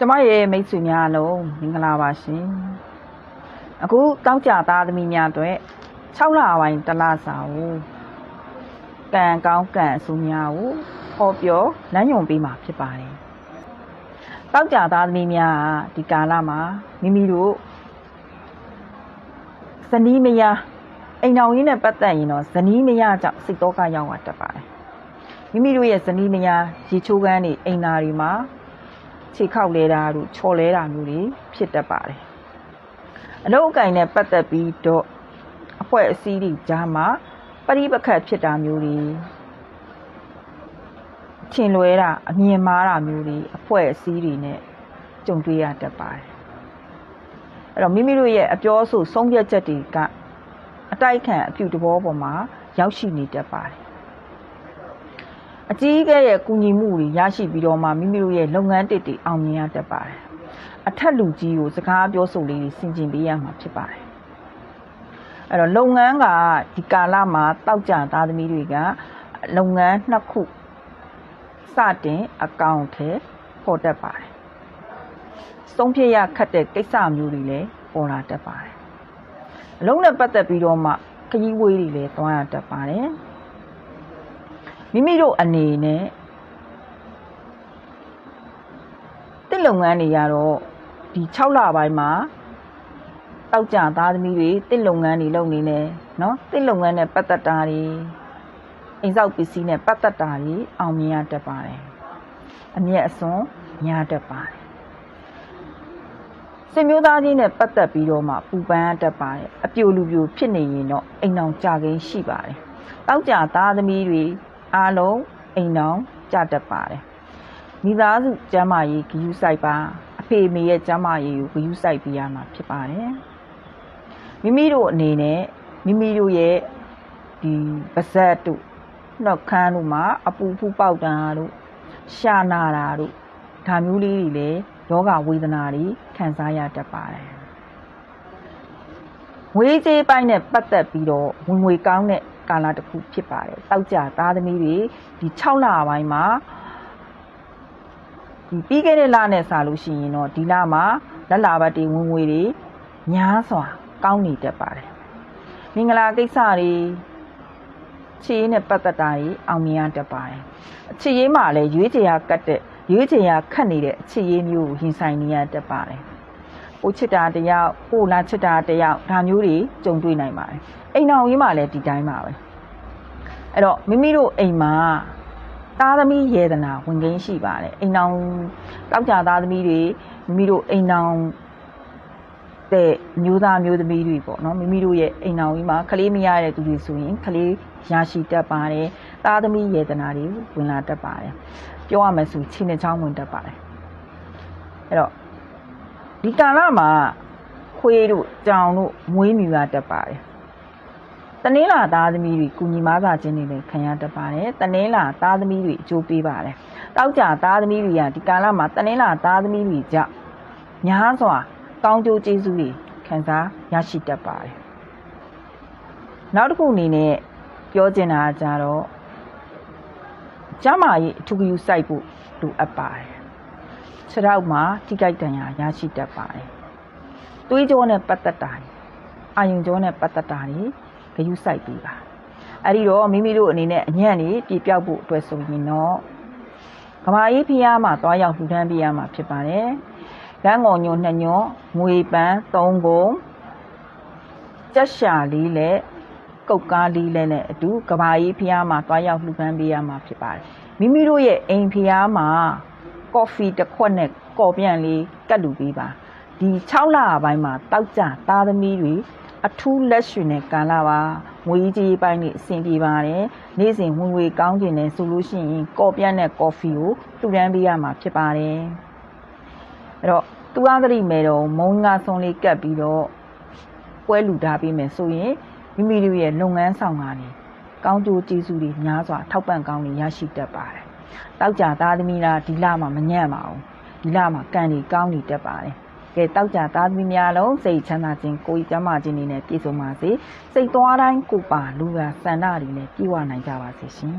ကျမရဲ့မိတ်ဆွေများအလုံးမင်္ဂလာပါရှင်အခုတောက်ကြသားသမီးများအတွက်6လပိုင်းတစ်လစာကိုကံကောင်းကံအဆူများကိုဟောပြောလမ်းညွှန်ပေးမှာဖြစ်ပါတယ်တောက်ကြသားသမီးများကဒီကာလမှာမိမိတို့ဇနီးမယားအိမ်တော်ရင်းနဲ့ပတ်သက်ရင်တော့ဇနီးမယားကြောင့်စိတ်တော့ကရောက်မှာတက်ပါတယ်မိမိတို့ရဲ့ဇနီးမယားရေချိုးကန်းတွေအိမ်သားတွေမှာ ခြေခောက်လဲတာတို့ချော်လဲတာမျိုးတွေဖြစ်တတ်ပါတယ်အလုပ်အကင်နဲ့ပတ်သက်ပြီးတော့အဖွဲ့အစည်းတွေကြားမှာပရိပခတ်ဖြစ်တာမျိုးတွေထင်လွဲတာအမြင်မှားတာမျိုးတွေအဖွဲ့အစည်းတွေနဲ့ကြုံတွေ့ရတတ်ပါတယ်အဲ့တော့မိမိတို့ရဲ့အပြောအဆိုဆုံးဖြတ်ချက်တွေကအတိုက်ခံအပြုတဘောပေါ်မှာရောက်ရှိနေတတ်ပါတယ် အကြီးအကဲရဲ့ကူညီမှုတွေရရှိပြီးတော့မှမိမိတို့ရဲ့လုပ်ငန်းတစ်တွေအောင်မြင်ရတတ်ပါတယ်။အထက်လူကြီးကိုစကားပြောဆိုလေးတွေဆင်ခြင်ပေးရမှာဖြစ်ပါတယ်။အဲ့တော့လုပ်ငန်းကဒီကာလမှာတောက်ကြသားသမီးတွေကလုပ်ငန်းနှစ်ခုစတင်အကောင့်ထဲပေါ်တတ်ပါတယ်။သုံးဖြည့်ရခတ်တဲ့ကိစ္စမျိုးတွေလည်းပေါ်လာတတ်ပါတယ်။အလုံးနဲ့ပတ်သက်ပြီးတော့မှခကြီးဝေးတွေလည်းတွားရတတ်ပါတယ်။ မိမိတို့အနေနဲ့တစ်လုပ်ငန်းတွေကတော့ဒီ6လပိုင်းမှာတောက်ကြသားသမီးတွေတစ်လုပ်ငန်းတွေလုပ်နေတယ်နော်တစ်လုပ်ငန်းနဲ့ပတ်သက်တာတွေအိမ်ဆောက်ပစ္စည်းနဲ့ပတ်သက်တာတွေအောင်မြင်ရတတ်ပါတယ်အမြတ်အစွန်းများတတ်ပါတယ်စင်မျိုးသားချင်းနဲ့ပတ်သက်ပြီးတော့မှပူပန်တတ်ပါတယ်အပြိုလူပြိုဖြစ်နေရင်တော့အိမ်အောင်ကြခင်ရှိပါတယ်တောက်ကြသားသမီးတွေ အားလုံးအိမ်တော်ကြတတ်ပါတယ်မိသားစုကျမ်းမာရေးဂရုစိုက်ပါအဖေအမေရဲ့ကျမ်းမာရေးကိုဂရုစိုက်ပေးရမှာဖြစ်ပါတယ်မိမိတို့အနေနဲ့မိမိတို့ရဲ့ဒီပါဇက်တို့နှောက်ခမ်းတို့မှာအပူဖူးပေါက်တာတို့ရှာနာတာတို့ဒါမျိုးလေးတွေလည်းယောဂဝေဒနာတွေခံစားရတတ်ပါတယ်ဝေးကြေးပိုင်းနဲ့ပတ်သက်ပြီးတော့ဝင်ငွေကောင်းတဲ့ ကာလတစ်ခုဖြစ်ပါတယ်။တောက်ကြသားသမီးတွေဒီ6လပိုင်းမှာဒီပြီးခဲ့တဲ့လနဲ့စာလို့ရှိရင်တော့ဒီလမှာလက်လာဘတ်တွေဝင်ငွေတွေများစွာကောင်းနေတတ်ပါတယ်။မင်္ဂလာကိစ္စတွေချေးနဲ့ပတ်သက်တာတွေအောင်မြင်ရတတ်ပါတယ်။အချစ်ရေးမှာလည်းရွေးချယ်ရကတ်တဲ့ရွေးချယ်ရခတ်နေတဲ့အချစ်ရေးမျိုးကိုရင်ဆိုင်နေရတတ်ပါတယ်။ ကိုချစ်တာတယောက်ကိုလာချစ်တာတယောက်ဒါမျိုးတွေကြုံတွေ့နိုင်ပါတယ်။အိမ်အောင်ရေးမှာလည်းဒီတိုင်းပါပဲ။အဲ့တော့မိမိတို့အိမ်မှာသားသမီးရေဒနာဝင်ကင်းရှိပါတယ်အိမ်အောင်တောက်ကြသားသမီးတွေမိမိတို့အိမ်အောင်တဲ့မျိုးသားမျိုးသမီးတွေပေါ့နော်မိမိတို့ရဲ့အိမ်အောင်ကြီးမှာကလေးမရတဲ့သူတွေဆိုရင်ကလေးရရှိတတ်ပါတယ်သားသမီးရေဒနာတွေဝင်လာတတ်ပါတယ်ပြောရမယ်ဆိုချင်းနဲ့ချောင်းဝင်တတ်ပါတယ်အဲ့တော့ ဒီကာလမှာခွေးတို့ကြောင်တို့မွေးမြူရတတ်ပါတယ်တနင်္လာသားသမီးတွေကုညီမစာချင်းတွေလည်းခံရတတ်ပါတယ်တနင်္လာသားသမီးတွေအကျိုးပေးပါတယ်တောက်ကြသားသမီးတွေကဒီကာလမှာတနင်္လာသားသမီးတွေကြောင့်များစွာကောင်းကျိုးကျေးဇူးတွေခံစားရရှိတတ်ပါတယ်နောက်တစ်ခုအနေနဲ့ပြောချင်တာကကြတော့ကျမကြီးအထူးဂရုစိုက်ဖို့လိုအပ်ပါတယ် ခြေထောက်မှာထိကြိုက်တန်ရာရရှိတတ်ပါတယ်သွေးကြောနဲ့ပတ်သက်တာအာယုံကြောနဲ့ပတ်သက်တာတွေဂရုစိုက်ပေးပါအဲ့ဒီတော့မိမိတို့အနေနဲ့အညံ့နေပြပြောက်ဖို့အတွက်ဆိုရင်တော့ကမာကြီးဖျားမှာတွားရောက်လှူဒန်းပေးရမှာဖြစ်ပါတယ်လမ်းငုံညွနှစ်ညွငွေပန်း၃ကုန်ကြက်ရှာလေးနဲ့ကုတ်ကားလေးလည်းနဲ့အတူကဘာကြီးဖျားမှာတွားရောက်လှူဒန်းပေးရမှာဖြစ်ပါတယ်မိမိတို့ရဲ့အိမ်ဖျားမှာ ကော်ဖီတစ်ခွက်နဲ့ကော်ပြန်လေးကတ်လူပေးပါဒီ6လပိုင်းမှာတောက်ကြသားသမီးတွေအထူးလက်ရှင်တဲ့ကာလပါငွေကြီးပိုင်းနေအဆင်ပြေပါတယ်နေ့စဉ်ဝင်ငွေကောင်းကျင်နေဆိုလို့ရှိရင်ကော်ပြတ်နဲ့ကော်ဖီကိုတူတန်းပေးရမှာဖြစ်ပါတယ်အဲ့တော့သူအားသတိမဲ့တော့မုံငါဆုံးလေးကတ်ပြီးတော့ပွဲလူထားပေးမယ်ဆိုရင်မိမိတို့ရဲ့လုပ်ငန်းဆောင်ကနေကောင်းကျိုးကျေးဇူးတွေများစွာထောက်ပံ့ကောင်းတွေရရှိတတ်ပါတယ် တောက်ကြသားသမီးလားဒီလမှာမညံ့ပါဘူးဒီလမှာကံတွေကောင်းနေတတ်ပါတယ်ကဲတောက်ကြသားသမီးများလုံးစိတ်ချမ်းသာခြင်းကိုယ်ကျမ်းမာခြင်းတွေနဲ့ပြည့်စုံပါစေစိတ်သွားတိုင်းကိုပါလူကစန္ဒတွေနဲ့ပြည့်ဝနိုင်ကြပါစေရှင်